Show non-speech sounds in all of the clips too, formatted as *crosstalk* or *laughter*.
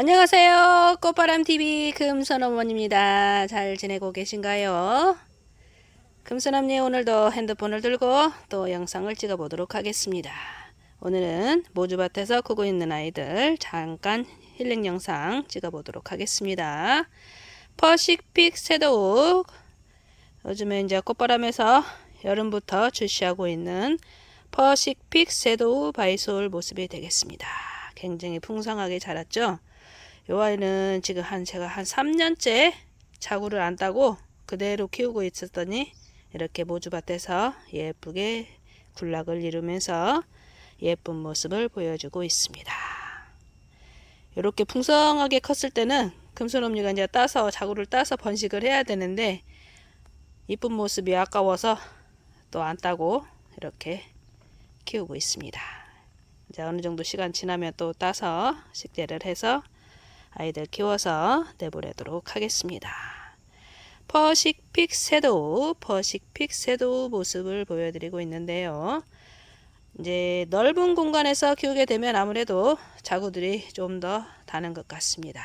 안녕하세요. 꽃바람TV 금선어머니입니다. 잘 지내고 계신가요? 금선언니 오늘도 핸드폰을 들고 또 영상을 찍어 보도록 하겠습니다. 오늘은 모주밭에서 크고 있는 아이들 잠깐 힐링 영상 찍어 보도록 하겠습니다. 퍼식픽 새도욱 요즘에 이제 꽃바람에서 여름부터 출시하고 있는 퍼식픽 새도우 바이솔 모습이 되겠습니다. 굉장히 풍성하게 자랐죠? 요 아이는 지금 한 제가 한 3년째 자구를 안 따고 그대로 키우고 있었더니 이렇게 모주밭에서 예쁘게 군락을 이루면서 예쁜 모습을 보여주고 있습니다. 이렇게 풍성하게 컸을 때는 금손엄니가 이제 따서 자구를 따서 번식을 해야 되는데 이쁜 모습이 아까워서 또 안 따고 이렇게 키우고 있습니다. 이제 어느 정도 시간 지나면 또 따서 식재를 해서 아이들 키워서 내보내도록 하겠습니다. 퍼식픽 섀도우, 퍼식픽 섀도우 모습을 보여드리고 있는데요. 이제 넓은 공간에서 키우게 되면 아무래도 자구들이 좀 더 다는 것 같습니다.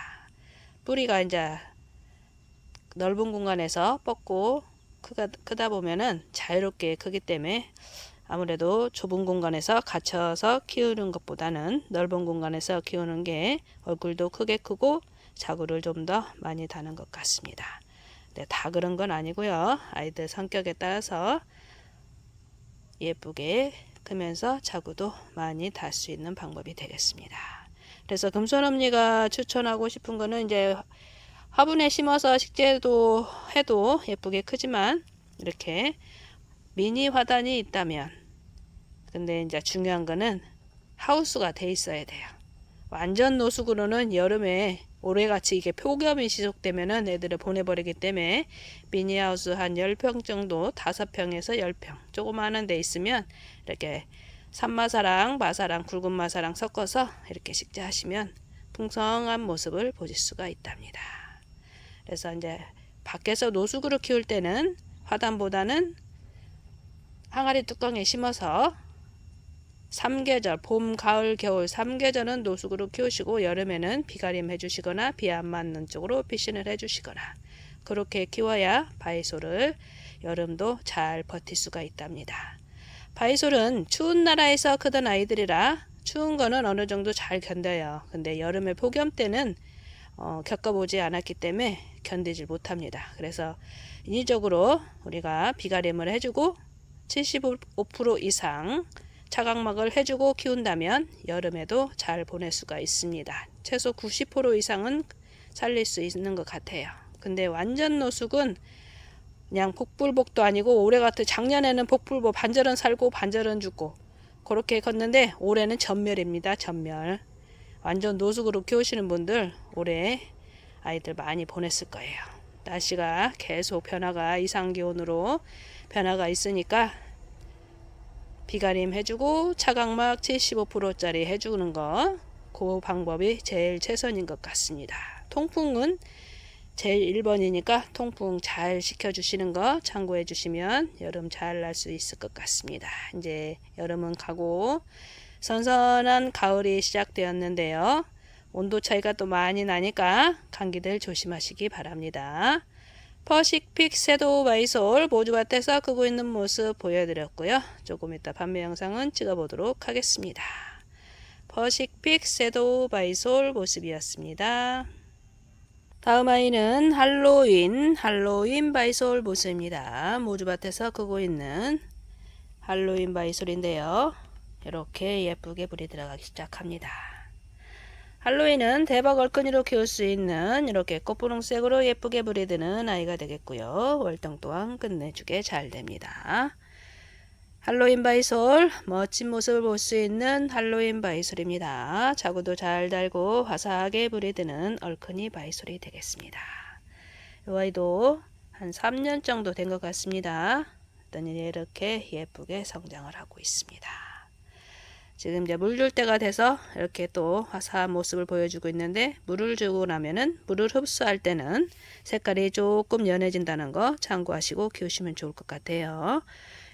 뿌리가 이제 넓은 공간에서 뻗고 크다, 크다 보면은 자유롭게 크기 때문에 아무래도 좁은 공간에서 갇혀서 키우는 것보다는 넓은 공간에서 키우는 게 얼굴도 크게 크고 자구를 좀 더 많이 다는 것 같습니다. 네, 다 그런 건 아니고요. 아이들 성격에 따라서 예쁘게 크면서 자구도 많이 달 수 있는 방법이 되겠습니다. 그래서 금손엄니가 추천하고 싶은 거는 이제 화분에 심어서 식재도 해도 예쁘게 크지만 이렇게 미니 화단이 있다면 근데 이제 중요한 거는 하우스가 돼 있어야 돼요. 완전 노숙으로는 여름에 올해같이 이게 폭염이 지속되면은 애들을 보내버리기 때문에 미니하우스 한 10평 정도 5평에서 10평 조그마한 데 있으면 이렇게 산마사랑 마사랑 굵은 마사랑 섞어서 이렇게 식재하시면 풍성한 모습을 보실 수가 있답니다. 그래서 이제 밖에서 노숙으로 키울 때는 화단보다는 항아리 뚜껑에 심어서 3계절, 봄, 가을, 겨울 3계절은 노숙으로 키우시고 여름에는 비가림 해주시거나 비 안 맞는 쪽으로 피신을 해주시거나 그렇게 키워야 바이솔을 여름도 잘 버틸 수가 있답니다. 바이솔은 추운 나라에서 크던 아이들이라 추운 거는 어느 정도 잘 견뎌요. 근데 여름에 폭염 때는 어, 겪어보지 않았기 때문에 견디질 못합니다. 그래서 인위적으로 우리가 비가림을 해주고 75% 이상 차각막을 해주고 키운다면 여름에도 잘 보낼 수가 있습니다. 최소 90% 이상은 살릴 수 있는 것 같아요. 근데 완전 노숙은 그냥 복불복도 아니고 올해 같은 작년에는 복불복 반절은 살고 반절은 죽고 그렇게 컸는데 올해는 전멸입니다. 전멸. 완전 노숙으로 키우시는 분들 올해 아이들 많이 보냈을 거예요. 날씨가 계속 변화가 이상 기온으로 변화가 있으니까 비가림 해주고 차각막 75%짜리 해주는 거, 그 방법이 제일 최선인 것 같습니다. 통풍은 제일 1번이니까 통풍 잘 시켜주시는 거 참고해 주시면 여름 잘 날 수 있을 것 같습니다. 이제 여름은 가고 선선한 가을이 시작되었는데요. 온도 차이가 또 많이 나니까 감기들 조심하시기 바랍니다. 퍼식픽 섀도우 바이 솔 모주밭에서 크고 있는 모습 보여드렸고요. 조금 이따 판매 영상은 찍어보도록 하겠습니다. 퍼식픽 섀도우 바이 솔 모습이었습니다. 다음 아이는 할로윈, 할로윈 바이솔 모습입니다. 모주밭에서 크고 있는 할로윈 바이솔인데요. 이렇게 예쁘게 불이 들어가기 시작합니다. 할로윈은 대박 얼큰이로 키울 수 있는 이렇게 꽃분홍색으로 예쁘게 불이 드는 아이가 되겠고요. 월동 또한 끝내주게 잘 됩니다. 할로윈 바이솔 멋진 모습을 볼 수 있는 할로윈 바이솔입니다. 자구도 잘 달고 화사하게 불이 드는 얼큰이 바이솔이 되겠습니다. 이 아이도 한 3년 정도 된 것 같습니다. 어떤 이렇게 예쁘게 성장을 하고 있습니다. 지금 이제 물 줄 때가 돼서 이렇게 또 화사한 모습을 보여주고 있는데 물을 주고 나면은 물을 흡수할 때는 색깔이 조금 연해진다는 거 참고하시고 키우시면 좋을 것 같아요.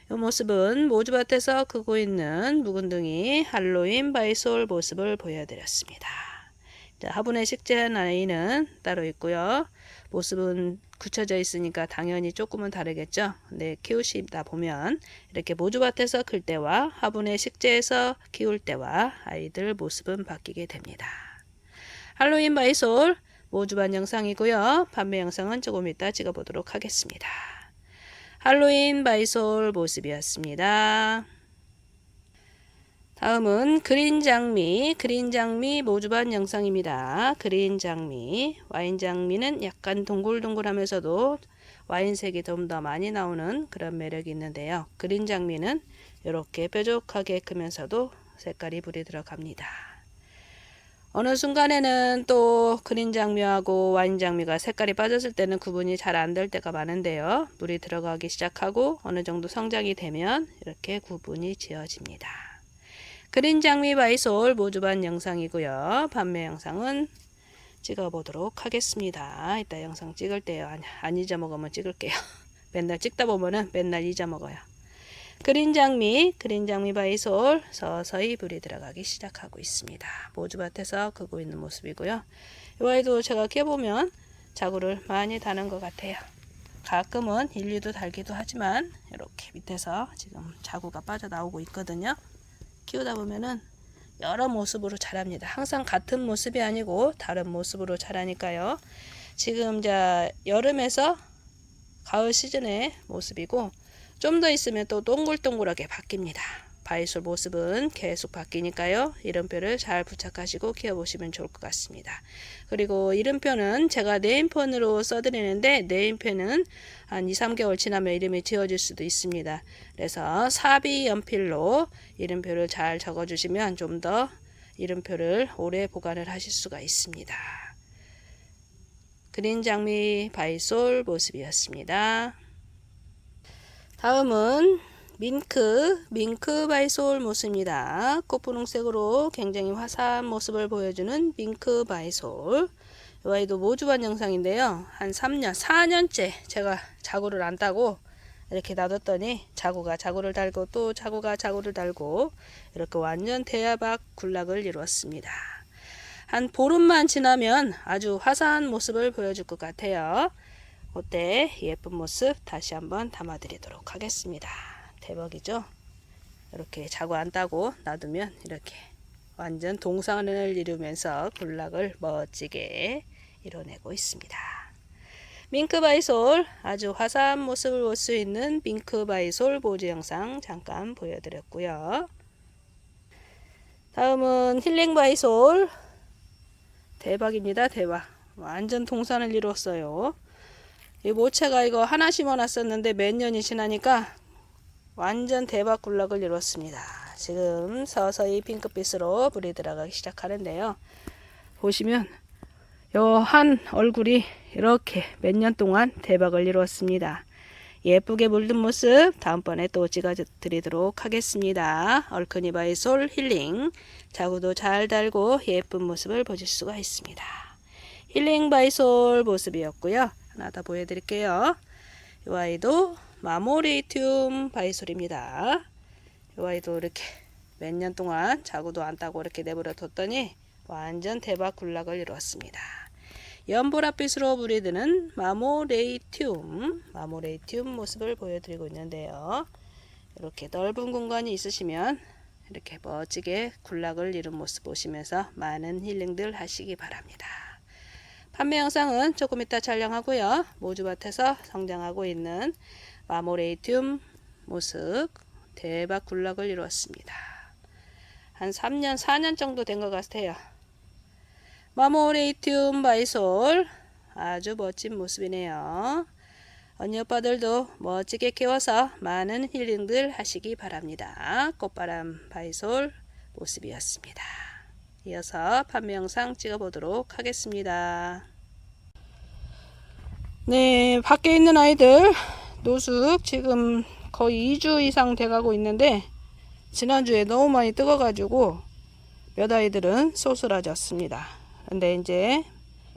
이 모습은 모주밭에서 크고 있는 묵은둥이 할로윈 바이솔 모습을 보여드렸습니다. 자, 화분에 식재한 아이는 따로 있고요. 모습은 굳혀져 있으니까 당연히 조금은 다르겠죠. 근데 키우시다 보면 이렇게 모주밭에서 클 때와 화분에 식재해서 키울 때와 아이들 모습은 바뀌게 됩니다. 할로윈 바이솔 모주밭 영상이고요. 판매 영상은 조금 이따 찍어보도록 하겠습니다. 할로윈 바이솔 모습이었습니다. 다음은 그린 장미, 그린 장미 모주밭 영상입니다. 그린 장미, 와인 장미는 약간 동글동글하면서도 와인색이 좀 더 많이 나오는 그런 매력이 있는데요. 그린 장미는 이렇게 뾰족하게 크면서도 색깔이 불이 들어갑니다. 어느 순간에는 또 그린 장미하고 와인 장미가 색깔이 빠졌을 때는 구분이 잘 안 될 때가 많은데요. 물이 들어가기 시작하고 어느 정도 성장이 되면 이렇게 구분이 지어집니다. 그린 장미 바이솔 모주반 영상이고요. 판매 영상은 찍어보도록 하겠습니다. 이따 영상 찍을 때요. 안, 안 잊어먹으면 찍을게요. *laughs* 맨날 찍다 보면은 맨날 잊어먹어요. 그린 장미, 그린 장미 바이솔 서서히 불이 들어가기 시작하고 있습니다. 모주밭에서 크고 있는 모습이고요. 이 아이도 제가 키워보면 자구를 많이 다는 것 같아요. 가끔은 일류도 달기도 하지만 이렇게 밑에서 지금 자구가 빠져나오고 있거든요. 키우다 보면은 여러 모습으로 자랍니다. 항상 같은 모습이 아니고 다른 모습으로 자라니까요. 지금 자 여름에서 가을 시즌의 모습이고 좀 더 있으면 또 동글동글하게 바뀝니다. 바이솔 모습은 계속 바뀌니까요. 이름표를 잘 부착하시고 키워보시면 좋을 것 같습니다. 그리고 이름표는 제가 네임펜으로 써드리는데 네임펜은 한 2, 3개월 지나면 이름이 지워질 수도 있습니다. 그래서 사비 연필로 이름표를 잘 적어주시면 좀 더 이름표를 오래 보관을 하실 수가 있습니다. 그린 장미 바이솔 모습이었습니다. 다음은 밍크, 밍크 바이솔 모습입니다. 꽃분홍색으로 굉장히 화사한 모습을 보여주는 밍크 바이솔. 이 아이도 모주반 영상인데요. 한 3년, 4년째 제가 자구를 안 따고 이렇게 놔뒀더니 자구가 자구를 달고 또 자구가 자구를 달고 이렇게 완전 대야박 군락을 이루었습니다. 한 보름만 지나면 아주 화사한 모습을 보여줄 것 같아요. 그때 예쁜 모습 다시 한번 담아드리도록 하겠습니다. 대박이죠? 이렇게 자고 안 따고 놔두면 이렇게 완전 동상을 이루면서 군락을 멋지게 이뤄내고 있습니다. 밍크바이솔 아주 화사한 모습을 볼 수 있는 밍크바이솔 보조 영상 잠깐 보여드렸고요. 다음은 힐링바이솔 대박입니다. 대박. 완전 동산을 이루었어요. 이 모체가 이거 하나 심어놨었는데 몇 년이 지나니까 완전 대박 굴락을 이뤘습니다. 지금 서서히 핑크빛으로 불이 들어가기 시작하는데요. 보시면 요 한 얼굴이 이렇게 몇 년 동안 대박을 이루었습니다. 예쁘게 물든 모습 다음번에 또 찍어 드리도록 하겠습니다. 얼큰이 바이솔 힐링 자구도 잘 달고 예쁜 모습을 보실 수가 있습니다. 힐링 바이 솔 모습이었고요. 하나 더 보여드릴게요. 이 아이도 마모레이튬 바이솔입니다. 이 아이도 이렇게 몇 년 동안 자구도 안 따고 이렇게 내버려 뒀더니 완전 대박 굴락을 이루었습니다. 연보랏빛으로 불이 드는 마모레이튬, 마모레이튬 모습을 보여드리고 있는데요. 이렇게 넓은 공간이 있으시면 이렇게 멋지게 굴락을 이룬 모습 보시면서 많은 힐링들 하시기 바랍니다. 판매 영상은 조금 이따 촬영하고요. 모주밭에서 성장하고 있는 마모레이튬 모습 대박 굴락을 이루었습니다. 한 3년, 4년 정도 된 것 같아요. 마모레이튬 바이솔 아주 멋진 모습이네요. 언니 오빠들도 멋지게 키워서 많은 힐링들 하시기 바랍니다. 꽃바람 바이솔 모습이었습니다. 이어서 판매 영상 찍어보도록 하겠습니다. 네, 밖에 있는 아이들 노숙 지금 거의 2주 이상 돼가고 있는데 지난주에 너무 많이 뜨거가지고 몇 아이들은 소스라졌습니다. 근데 이제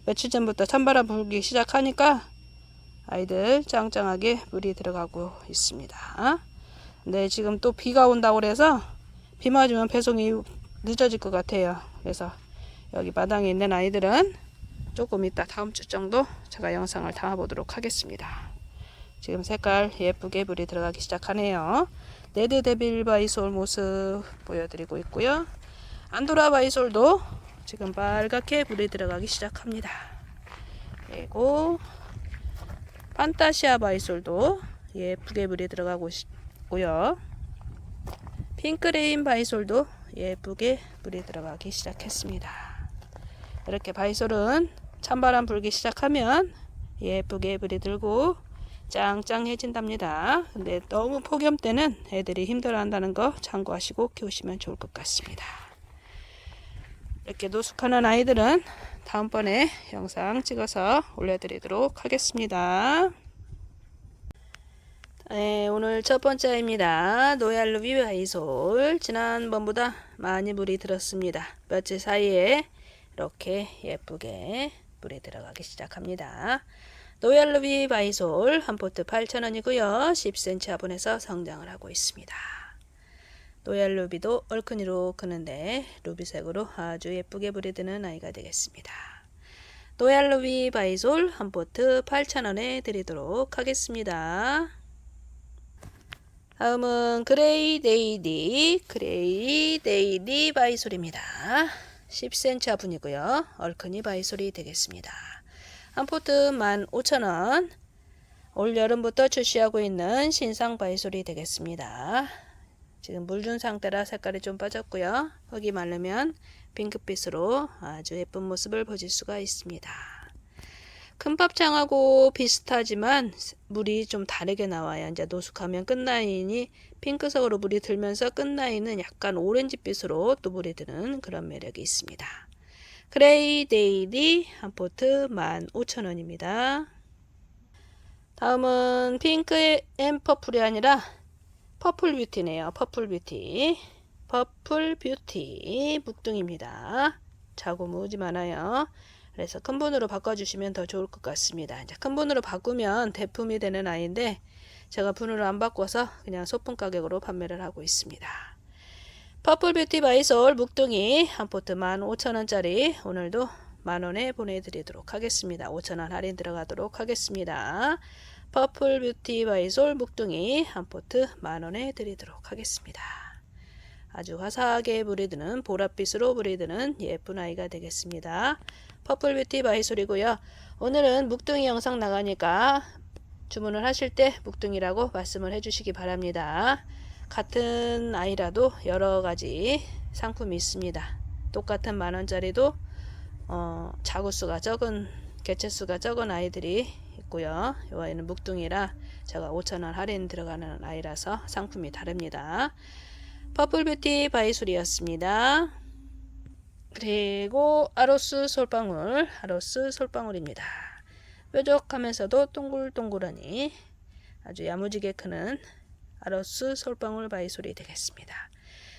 며칠 전부터 찬바람 불기 시작하니까 아이들 짱짱하게 물이 들어가고 있습니다. 근데 지금 또 비가 온다고 그래서 비 맞으면 배송이 늦어질 것 같아요. 그래서 여기 마당에 있는 아이들은 조금 이따 다음 주 정도 제가 영상을 담아 보도록 하겠습니다. 지금 색깔 예쁘게 물이 들어가기 시작하네요. 레드 데빌 바이솔 모습 보여드리고 있고요. 안도라 바이솔도 지금 빨갛게 물이 들어가기 시작합니다. 그리고 판타시아 바이솔도 예쁘게 물이 들어가고 있고요. 핑크레인 바이솔도 예쁘게 물이 들어가기 시작했습니다. 이렇게 바이솔은 찬바람 불기 시작하면 예쁘게 물이 들고 짱짱해진답니다. 근데 너무 폭염 때는 애들이 힘들어한다는 거 참고하시고 키우시면 좋을 것 같습니다. 이렇게 노숙하는 아이들은 다음번에 영상 찍어서 올려드리도록 하겠습니다. 네, 오늘 첫 번째입니다. 노얄루비 바이솔. 지난번보다 많이 물이 들었습니다. 며칠 사이에 이렇게 예쁘게 물이 들어가기 시작합니다. 노얄루비 바이솔 한 포트 8,000원이고요. 10cm 화분에서 성장을 하고 있습니다. 노얄 루비도 얼큰이로 크는데 루비색으로 아주 예쁘게 물이 드는 아이가 되겠습니다. 노얄 루비 바이솔 한 포트 8,000원에 드리도록 하겠습니다. 다음은 그레이 데이디, 그레이 데이디 바이솔입니다. 10cm 화분이고요. 얼큰이 바이솔이 되겠습니다. 한 포트 15,000원. 올 여름부터 출시하고 있는 신상 바이솔이 되겠습니다. 지금 물 준 상태라 색깔이 좀 빠졌고요. 흙이 마르면 핑크빛으로 아주 예쁜 모습을 보실 수가 있습니다. 큰밥장하고 비슷하지만 물이 좀 다르게 나와요. 이제 노숙하면 끝라인이 핑크색으로 물이 들면서 끝라인은 약간 오렌지빛으로 또 물이 드는 그런 매력이 있습니다. 그레이 데이디 한 포트 15,000원입니다. 다음은 핑크 앤 퍼플이 아니라 퍼플 뷰티네요. 퍼플 뷰티. 퍼플 뷰티 묵둥입니다. 자고 무지 많아요. 그래서 큰 분으로 바꿔주시면 더 좋을 것 같습니다. 이제 큰 분으로 바꾸면 대품이 되는 아이인데 제가 분으로 안 바꿔서 그냥 소품 가격으로 판매를 하고 있습니다. 퍼플 뷰티 바이솔 묵둥이 한 포트 15,000원짜리 오늘도 만원에 보내드리도록 하겠습니다. 5,000원 할인 들어가도록 하겠습니다. 퍼플 뷰티 바이솔 묵둥이 한 포트 만원에 드리도록 하겠습니다. 아주 화사하게 브리드는 보랏빛으로 브리드는 예쁜 아이가 되겠습니다. 퍼플 뷰티 바이 솔이고요. 오늘은 묵둥이 영상 나가니까 주문을 하실 때 묵둥이라고 말씀을 해주시기 바랍니다. 같은 아이라도 여러 가지 상품이 있습니다. 똑같은 만 원짜리도 어, 자구수가 적은 개체수가 적은 아이들이 있고요. 이 아이는 묵둥이라 제가 5천원 할인 들어가는 아이라서 상품이 다릅니다. 퍼플뷰티 바이술이었습니다. 그리고 아로스 솔방울, 아로스 솔방울입니다. 뾰족하면서도 동글동글하니 아주 야무지게 크는 아로스 솔방울 바이솔이 되겠습니다.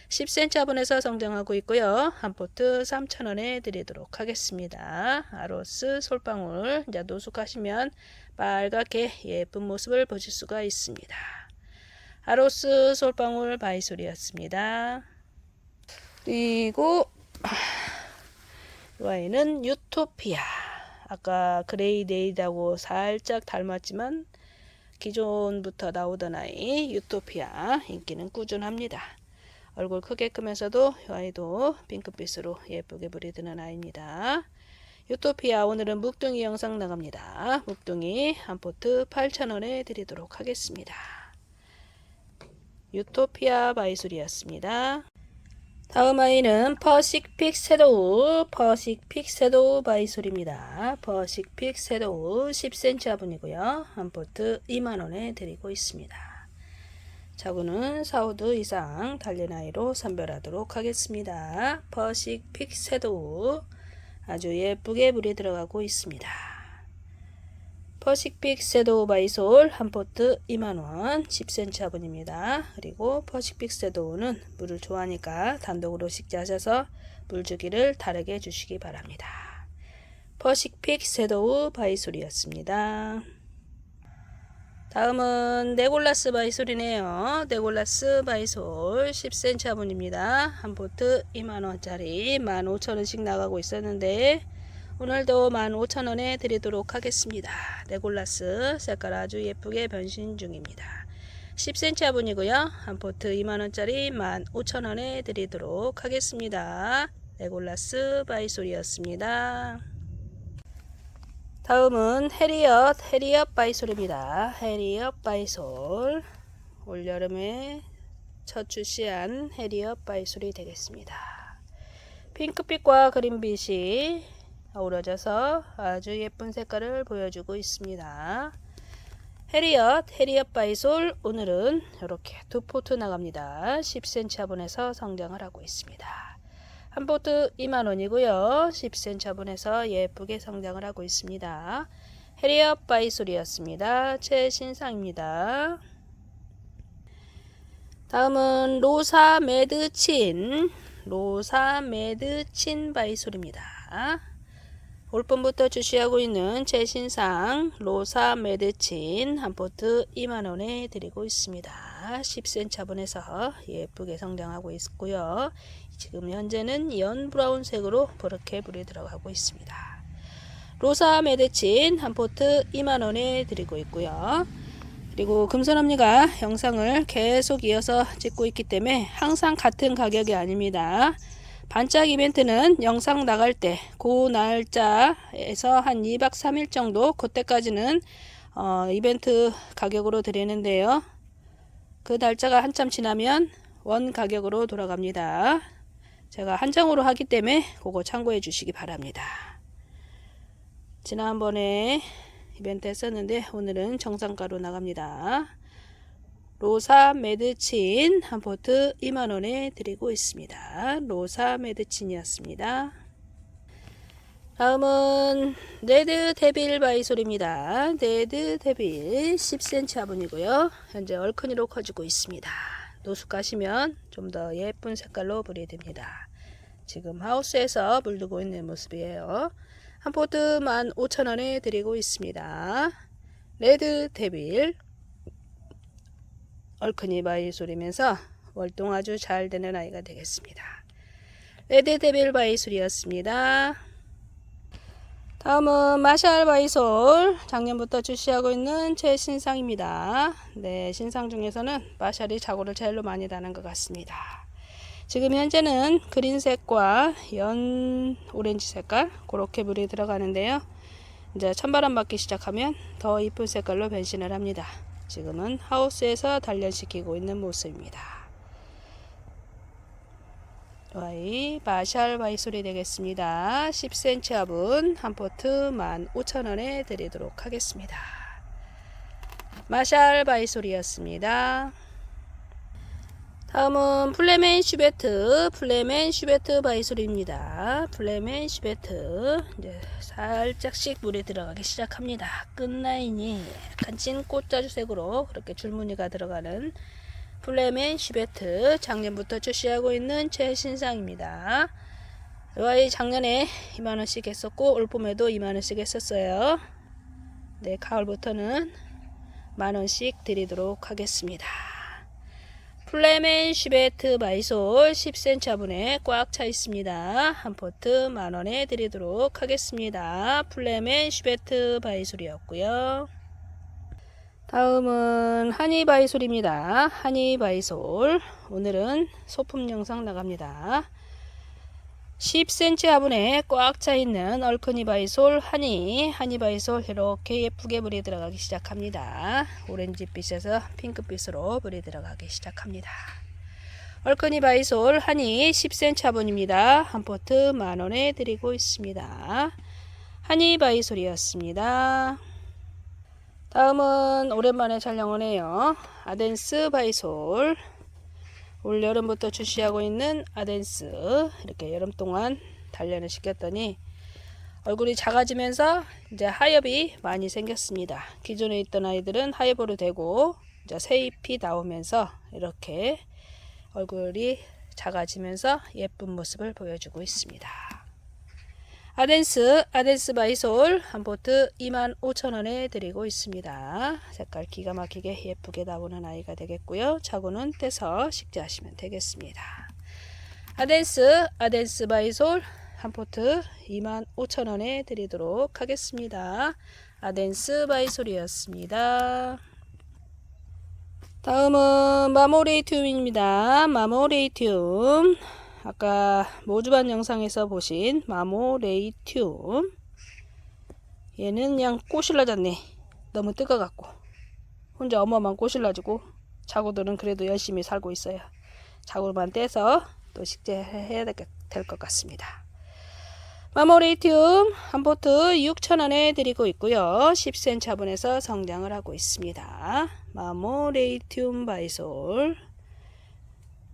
10cm 화분에서 성장하고 있고요. 한 포트 3,000원에 드리도록 하겠습니다. 아로스 솔방울 이제 노숙하시면 빨갛게 예쁜 모습을 보실 수가 있습니다. 아로스 솔방울 바이솔이었습니다. 그리고 이 아이는 유토피아. 아까 그레이데이다고 살짝 닮았지만 기존부터 나오던 아이 유토피아 인기는 꾸준합니다. 얼굴 크게 크면서도 이 아이도 핑크빛으로 예쁘게 브리드는 아이입니다. 유토피아 오늘은 묵둥이 영상 나갑니다. 묵둥이 한 포트 8,000원에 드리도록 하겠습니다. 유토피아 바이술이었습니다. 다음 아이는 퍼식픽 섀도우, 퍼식픽 섀도우 바이솔입니다. 퍼식픽 섀도우 10cm 화분이고요. 한 포트 2만원에 드리고 있습니다. 자구는 4호드 이상 달린 아이로 선별하도록 하겠습니다. 퍼식픽 섀도우 아주 예쁘게 물이 들어가고 있습니다. 퍼식픽 섀도우 바이 솔 한 포트 2만원 10cm 화분입니다. 그리고 퍼식픽 섀도우는 물을 좋아하니까 단독으로 식재하셔서 물주기를 다르게 해주시기 바랍니다. 퍼식픽 섀도우 바이솔이었습니다. 다음은 네골라스 바이솔이네요. 네골라스 바이솔 10cm 화분입니다. 한 보트 2만원짜리 15,000원씩 나가고 있었는데 오늘도 15,000원에 드리도록 하겠습니다. 네골라스 색깔 아주 예쁘게 변신 중입니다. 10cm 화분이고요. 한 포트 2만원짜리 15,000원에 드리도록 하겠습니다. 네골라스 바이솔이었습니다. 다음은 해리엇, 해리엇 바이솔입니다. 해리엇 바이솔. 올여름에 첫 출시한 해리엇 바이솔이 되겠습니다. 핑크빛과 그린빛이 어우러져서 아주 예쁜 색깔을 보여주고 있습니다. 해리엇, 해리엇 바이솔 오늘은 이렇게 두 포트 나갑니다. 10cm 화분에서 성장을 하고 있습니다. 한 포트 2만원이고요. 10cm 화분에서 예쁘게 성장을 하고 있습니다. 해리엇 바이솔이었습니다. 최신상입니다. 다음은 로사 매드친 로사 매드친 바이솔입니다. 올봄부터 주시하고 있는 최신상 로사 매드친 한 포트 2만원에 드리고 있습니다. 10cm 화분에서 예쁘게 성장하고 있고요. 지금 현재는 연 브라운색으로 그렇게 불이 들어가고 있습니다. 로사 매드친 한 포트 2만원에 드리고 있고요. 그리고 금손언니가 영상을 계속 이어서 찍고 있기 때문에 항상 같은 가격이 아닙니다. 반짝 이벤트는 영상 나갈 때 그 날짜에서 한 2박 3일 정도 그때까지는 어, 이벤트 가격으로 드리는데요. 그 날짜가 한참 지나면 원 가격으로 돌아갑니다. 제가 한정으로 하기 때문에 그거 참고해 주시기 바랍니다. 지난번에 이벤트 했었는데 오늘은 정상가로 나갑니다. 로사 메드친 한 포트 2만원에 드리고 있습니다. 로사 메드친이었습니다. 다음은 네드 데빌 바이솔입니다. 네드 데빌 10cm 화분이고요. 현재 얼큰이로 커지고 있습니다. 노숙 가시면 좀 더 예쁜 색깔로 불이 됩니다. 지금 하우스에서 물 두고 있는 모습이에요. 한 포트 15,000원에 드리고 있습니다. 레드 데빌 얼큰이 바이솔이면서 월동 아주 잘 되는 아이가 되겠습니다. 레드 데빌 바이솔이었습니다. 다음은 마샬 바이솔 작년부터 출시하고 있는 최신상입니다. 네, 신상 중에서는 마샬이 자고를 제일로 많이 다는 것 같습니다. 지금 현재는 그린색과 연 오렌지 색깔 그렇게 물이 들어가는데요. 이제 찬바람 받기 시작하면 더 이쁜 색깔로 변신을 합니다. 지금은 하우스에서 단련시키고 있는 모습입니다. 와이 마샬 바이솔이 되겠습니다. 10cm 화분 한 포트 15,000원에 드리도록 하겠습니다. 마샬 바이솔이었습니다. 다음은 플레멘 슈베트, 플레멘 슈베트 바이솔입니다. 플레멘 슈베트 이제 살짝씩 물에 들어가기 시작합니다. 끝라인이 약간 찐 꽃자주색으로 그렇게 줄무늬가 들어가는 플레멘 슈베트 작년부터 출시하고 있는 최신상입니다. 이 작년에 2만원씩 했었고 올 봄에도 2만원씩 했었어요. 네 가을부터는 만원씩 드리도록 하겠습니다. 플레멘 슈베트 바이솔 10cm 화분에 꽉 차 있습니다. 한 포트 만원에 드리도록 하겠습니다. 플레멘 슈베트 바이솔이었고요. 다음은 하니바이솔입니다. 하니바이솔 오늘은 소품 영상 나갑니다. 10cm 화분에 꽉 차 있는 얼큰이 바이솔 하니 하니 바이솔 이렇게 예쁘게 물이 들어가기 시작합니다. 오렌지빛에서 핑크빛으로 물이 들어가기 시작합니다. 얼큰이 바이솔 하니 10cm 화분입니다. 한 포트 만원에 드리고 있습니다. 하니 바이솔이었습니다. 다음은 오랜만에 촬영을 해요. 아덴스 바이솔. 올 여름부터 출시하고 있는 아덴스. 이렇게 여름 동안 단련을 시켰더니 얼굴이 작아지면서 이제 하엽이 많이 생겼습니다. 기존에 있던 아이들은 하엽으로 되고 이제 새 잎이 나오면서 이렇게 얼굴이 작아지면서 예쁜 모습을 보여주고 있습니다. 아덴스, 아덴스 바이솔 한 포트 25,000원에 드리고 있습니다. 색깔 기가 막히게 예쁘게 나오는 아이가 되겠고요. 자고는 떼서 식재하시면 되겠습니다. 아덴스, 아덴스 바이솔 한 포트 25,000원에 드리도록 하겠습니다. 아덴스 바이솔이었습니다. 다음은 마모레이튬입니다. 마모레이튬. 아까 모주반 영상에서 보신 마모레이튬. 얘는 그냥 꼬실라졌네. 너무 뜨거갖고. 혼자 어마어마한 꼬실라지고 자구들은 그래도 열심히 살고 있어요. 자구만 떼서 또 식재해야 될 것 같습니다. 마모레이튬 한 포트 6,000원에 드리고 있고요. 10cm 차분에서 성장을 하고 있습니다. 마모레이튬 바이솔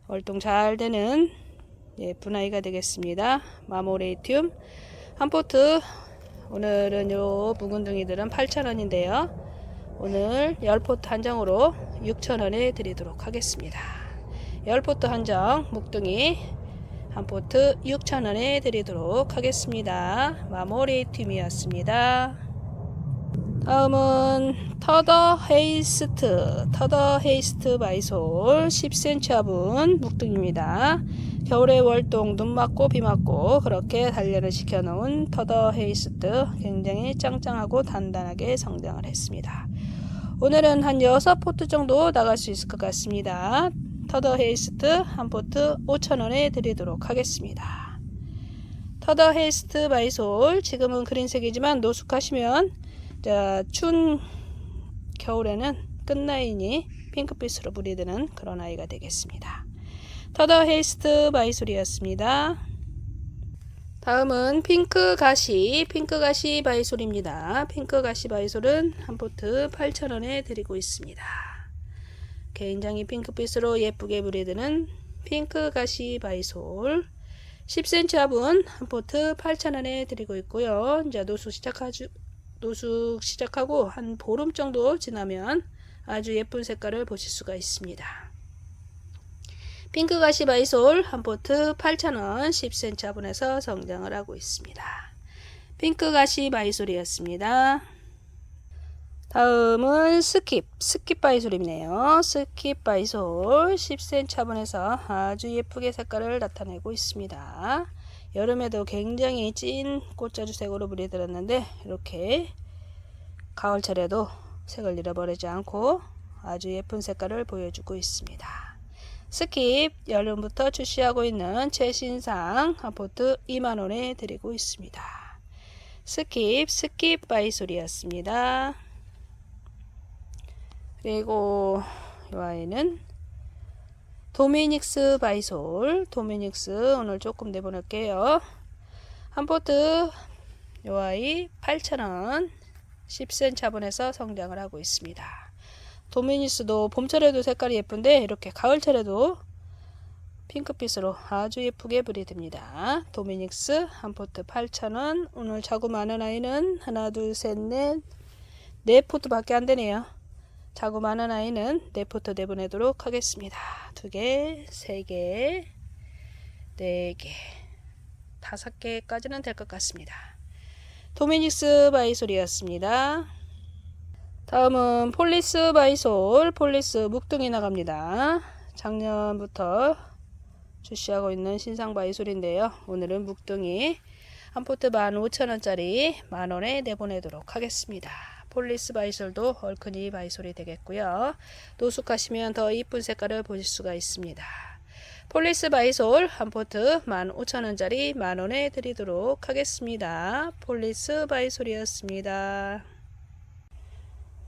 월동 잘 되는 예쁜 아이가 되겠습니다. 마모레이튬 한 포트 오늘은 요 묵은둥이들은 8,000원인데요. 오늘 10포트 한정으로 6,000원에 드리도록 하겠습니다. 10포트 한정 묵둥이 한 포트 6,000원에 드리도록 하겠습니다. 마모레이튬이었습니다. 다음은 터더 헤이스트, 터더 헤이스트 바이솔 10cm 화분 묵둥입니다. 겨울에 월동 눈 맞고 비 맞고 그렇게 단련을 시켜 놓은 터더 헤이스트 굉장히 짱짱하고 단단하게 성장을 했습니다. 오늘은 한 6포트 정도 나갈 수 있을 것 같습니다. 터더 헤이스트 한 포트 5,000원에 드리도록 하겠습니다. 터더 헤이스트 바이솔 지금은 그린색이지만 노숙하시면 자, 추운 겨울에는 끝라인이 핑크빛으로 물이드는 그런 아이가 되겠습니다. 터더 헤이스트 바이솔이었습니다. 다음은 핑크 가시, 핑크 가시 바이솔입니다. 핑크 가시 바이솔은 한 포트 8,000원에 드리고 있습니다. 굉장히 핑크빛으로 예쁘게 물이드는 핑크 가시 바이솔 10cm 화분 한 포트 8,000원에 드리고 있고요. 이제 노숙 시작하주, 노숙 시작하고 한 보름 정도 지나면 아주 예쁜 색깔을 보실 수가 있습니다. 핑크 가시 바이솔 한 포트 8,000원 10cm 화분에서 성장을 하고 있습니다. 핑크 가시 바이솔이었습니다. 다음은 스킵, 스킵 바이솔이네요. 스킵 바이솔 10cm 화분에서 아주 예쁘게 색깔을 나타내고 있습니다. 여름에도 굉장히 찐 꽃자주색으로 물이 들었는데 이렇게 가을철에도 색을 잃어버리지 않고 아주 예쁜 색깔을 보여주고 있습니다. 스킵 여름부터 출시하고 있는 최신상 한포트 2만원에 드리고 있습니다. 스킵 스킵 바이솔이었습니다. 그리고 이 아이는 도미닉스 바이솔 도미닉스 오늘 조금 내보낼게요. 한 포트 요 아이 8,000원 10cm 화분에서 성장을 하고 있습니다. 도미닉스도 봄철에도 색깔이 예쁜데 이렇게 가을철에도 핑크빛으로 아주 예쁘게 브리드입니다. 도미닉스 한 포트 8,000원. 오늘 자구 많은 아이는 하나 둘 셋 넷 네 포트 밖에 안 되네요 자고 많은 아이는 네포트 내보내도록 하겠습니다. 두 개, 세 개, 네 개, 다섯 개까지는 될 것 같습니다. 도미닉스 바이솔이었습니다. 다음은 폴리스 바이솔, 폴리스 묵둥이 나갑니다. 작년부터 출시하고 있는 신상 바이솔인데요. 오늘은 묵둥이 한 포트 15,000원짜리 만원에 내보내도록 하겠습니다. 폴리스 바이솔도 얼큰이 바이솔이 되겠고요. 노숙하시면 더 이쁜 색깔을 보실 수가 있습니다. 폴리스 바이솔 한 포트 15,000원짜리 만원에 드리도록 하겠습니다. 폴리스 바이솔이었습니다.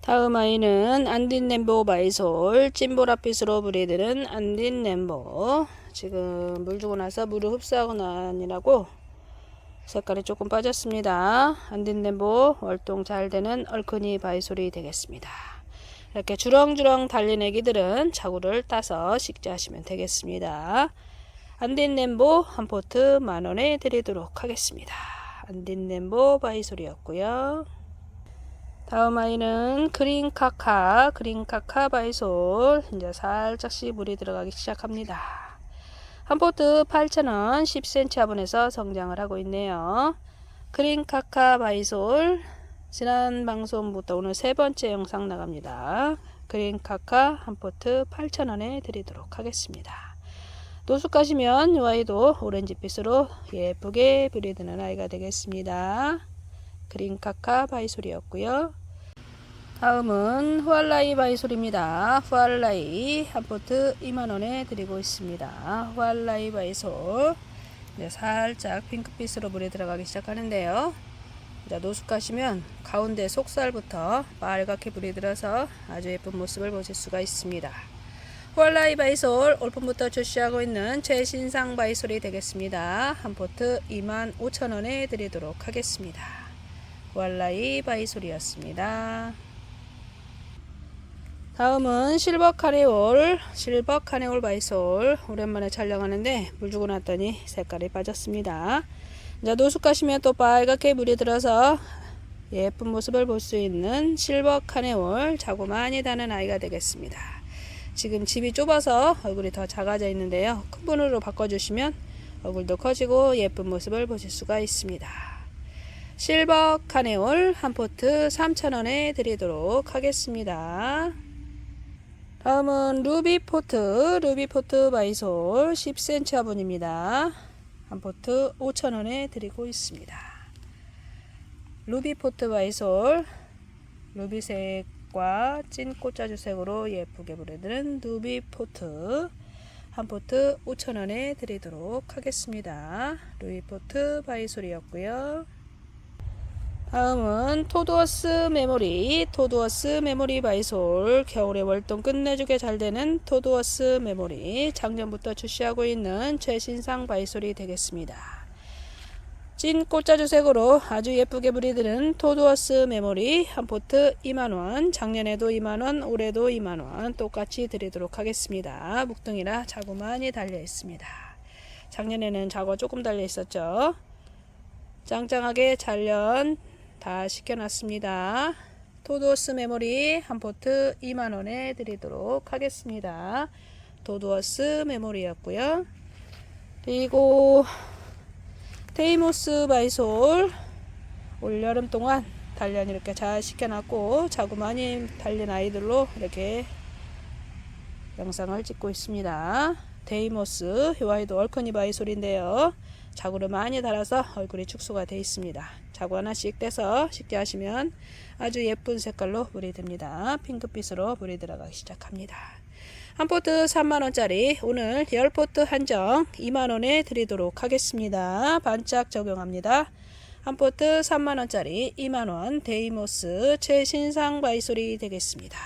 다음 아이는 안딘nem보 바이솔 찐보라빛으로 브리드는 안딘nem보 지금 물 주고 나서 물을 흡수하고 나니라고 색깔이 조금 빠졌습니다. 안딘nem보 월동 잘 되는 얼큰이 바이솔이 되겠습니다. 이렇게 주렁주렁 달린 애기들은 자구를 따서 식재하시면 되겠습니다. 안딘nem보 한 포트 만원에 드리도록 하겠습니다. 안딘nem보 바이솔이었고요. 다음 아이는 그린카카, 그린카카 바이솔 이제 살짝씩 물이 들어가기 시작합니다. 한 포트 8,000원 10cm 화분에서 성장을 하고 있네요. 크림카카 바이솔 지난 방송부터 오늘 세 번째 영상 나갑니다. 그린카카 한 포트 8,000원에 드리도록 하겠습니다. 노숙 가시면 이 아이도 오렌지빛으로 예쁘게 브리드는 아이가 되겠습니다. 그린카카 바이솔이었고요. 다음은 후알라이 바이솔입니다. 후알라이 한 포트 2만원에 드리고 있습니다. 후알라이 바이솔 이제 살짝 핑크빛으로 물에 들어가기 시작하는데요. 자, 노숙하시면 가운데 속살부터 빨갛게 불이 들어서 아주 예쁜 모습을 보실 수가 있습니다. 후알라이 바이솔 올품부터 출시하고 있는 최신상 바이솔이 되겠습니다. 한 포트 25,000원에 드리도록 하겠습니다. 후알라이 바이솔이었습니다. 다음은 실버 카네올, 실버 카네올 바이솔 오랜만에 촬영하는데 물 주고 났더니 색깔이 빠졌습니다. 이제 노숙 가시면 또 빨갛게 물이 들어서 예쁜 모습을 볼 수 있는 실버 카네올 자고 많이 다는 아이가 되겠습니다. 지금 집이 좁아서 얼굴이 더 작아져 있는데요. 큰 분으로 바꿔주시면 얼굴도 커지고 예쁜 모습을 보실 수가 있습니다. 실버 카네올 한 포트 3,000원에 드리도록 하겠습니다. 다음은 루비 포트, 루비 포트 바이솔 10cm 화분입니다. 한 포트 5,000원에 드리고 있습니다. 루비 포트 바이솔, 루비색과 찐 꽃자주색으로 예쁘게 보내드는 루비 포트 한 포트 5,000원에 드리도록 하겠습니다. 루비 포트 바이솔이었고요. 다음은 토두어스 메모리, 토두어스 메모리 바이솔 겨울에 월동 끝내주게 잘 되는 토두어스 메모리 작년부터 출시하고 있는 최신상 바이솔이 되겠습니다. 찐 꽃자주색으로 아주 예쁘게 브리드는 토두어스 메모리 한 포트 2만원 작년에도 2만원 올해도 2만원 똑같이 드리도록 하겠습니다. 묵둥이라 자구 많이 달려 있습니다. 작년에는 자구가 조금 달려 있었죠. 짱짱하게 잘년 다 시켜놨습니다. 토두어스 메모리 한 포트 2만원에 드리도록 하겠습니다. 토두어스 메모리였고요. 그리고 테이모스 바이솔 올여름 동안 단련 이렇게 잘 시켜놨고 자구 많이 달린 아이들로 이렇게 영상을 찍고 있습니다. 데이모스 이 아이도 얼커니 바이솔인데요. 자구를 많이 달아서 얼굴이 축소가 되어 있습니다. 자구 하나씩 떼서 식재하시면 아주 예쁜 색깔로 물이 듭니다. 핑크빛으로 물이 들어가기 시작합니다. 한 포트 3만원짜리 오늘 10포트 한정 2만원에 드리도록 하겠습니다. 반짝 적용합니다. 한 포트 3만원짜리 2만원 데이모스 최신상 바이솔이 되겠습니다.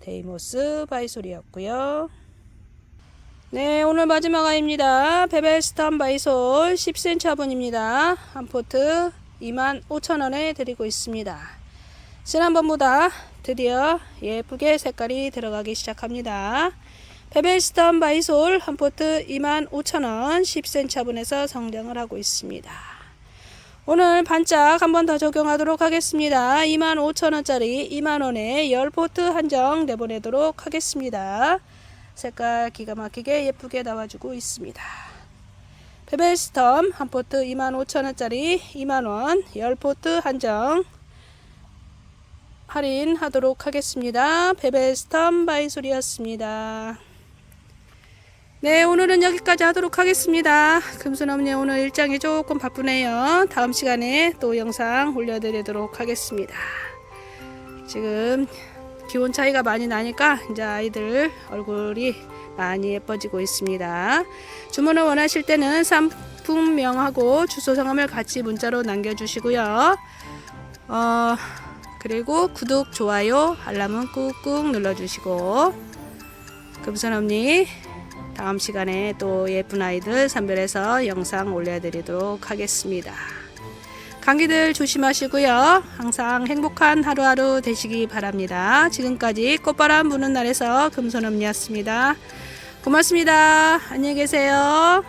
데이모스 바이솔이었고요. 네, 오늘 마지막 아이입니다. 베벨스탄 바이솔 10cm 화분입니다. 한 포트 25,000원에 드리고 있습니다. 지난번보다 드디어 예쁘게 색깔이 들어가기 시작합니다. 베벨스턴 바이솔 한 포트 25,000원 10cm 화분에서 성장을 하고 있습니다. 오늘 반짝 한 번 더 적용하도록 하겠습니다. 25,000원짜리 2만원에 10포트 한정 내보내도록 하겠습니다. 색깔 기가 막히게 예쁘게 나와주고 있습니다. 베벨스톰 한 포트 25,000원짜리 2만원 10포트 한정 할인하도록 하겠습니다. 베벨스톰 바이솔이었습니다. 네, 오늘은 여기까지 하도록 하겠습니다. 금순엄니 오늘 일정이 조금 바쁘네요. 다음 시간에 또 영상 올려드리도록 하겠습니다. 지금 기온 차이가 많이 나니까 이제 아이들 얼굴이 많이 예뻐지고 있습니다. 주문을 원하실 때는 상품명하고 주소 성함을 같이 문자로 남겨주시고요. 어, 그리고 구독, 좋아요, 알람은 꾹꾹 눌러주시고 금선 언니 다음 시간에 또 예쁜 아이들 선별해서 영상 올려드리도록 하겠습니다. 감기들 조심하시고요. 항상 행복한 하루하루 되시기 바랍니다. 지금까지 꽃바람 부는 날에서 금손언니였습니다. 고맙습니다. 안녕히 계세요.